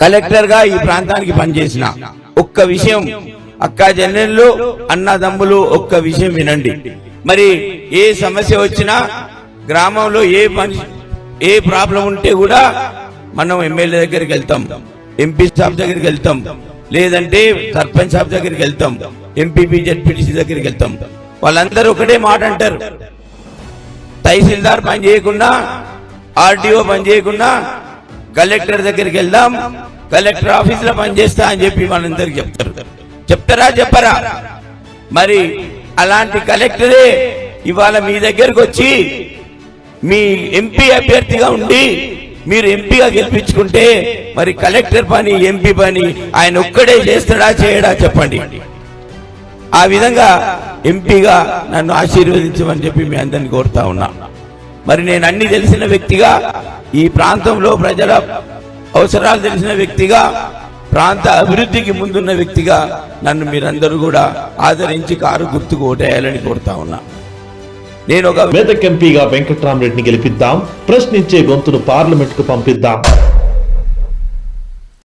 కలెక్టర్గా ఈ ప్రాంతానికి పనిచేసిన ఒక్క విషయం. అక్క జనరల్లో అన్నదమ్ములు ఒక్క విషయం వినండి. మరి ఏ సమస్య వచ్చినా గ్రామంలో ఏ పని ఏ ప్రాబ్లం ఉంటే కూడా మనం ఎమ్మెల్యే దగ్గరికి వెళ్తాం ఎంపీ సాబ్ దగ్గరికి వెళ్తాం లేదంటే సర్పంచ్ సాబ్ దగ్గరికి వెళ్తాం ఎంపీపీ జడ్పీటీసీ దగ్గరికి వెళ్తాం. వాళ్ళందరూ ఒకటే మాట అంటారు. తహసీల్దార్ పని చేయకుండా ఆర్డీఓ పని చేయకుండా కలెక్టర్ దగ్గరికి వెళ్దాం. కలెక్టర్ ఆఫీస్లో పని అని చెప్పి మనందరికి చెప్తారు. చెప్తారా చెప్పరా? మరి అలాంటి కలెక్టరే ఇవాళ మీ దగ్గరకు వచ్చి మీ ఎంపీ అభ్యర్థిగా ఉండి మీరు ఎంపీగా గెలిపించుకుంటే మరి కలెక్టర్ పని ఎంపీ పని ఆయన ఒక్కడే చేస్తాడా చేయడా చెప్పండి. ఆ విధంగా ఎంపీగా నన్ను ఆశీర్వదించమని చెప్పి మీ అందరిని కోరుతా ఉన్నా. మరి నేను అన్ని తెలిసిన వ్యక్తిగా ఈ ప్రాంతంలో ప్రజల అవసరాలు తెలిసిన వ్యక్తిగా ప్రాంత అభివృద్ధికి ముందున్న వ్యక్తిగా నన్ను మీరందరూ కూడా ఆదరించి కారు గుర్తుకు ఓటేయాలని కోరుతా ఉన్నా. నేను ఒక మెదక్ ఎంపీగా వెంకట్రామరెడ్డిని గెలిపిద్దాం ప్రశ్నించే గొంతును పార్లమెంట్కు పంపిద్దాం.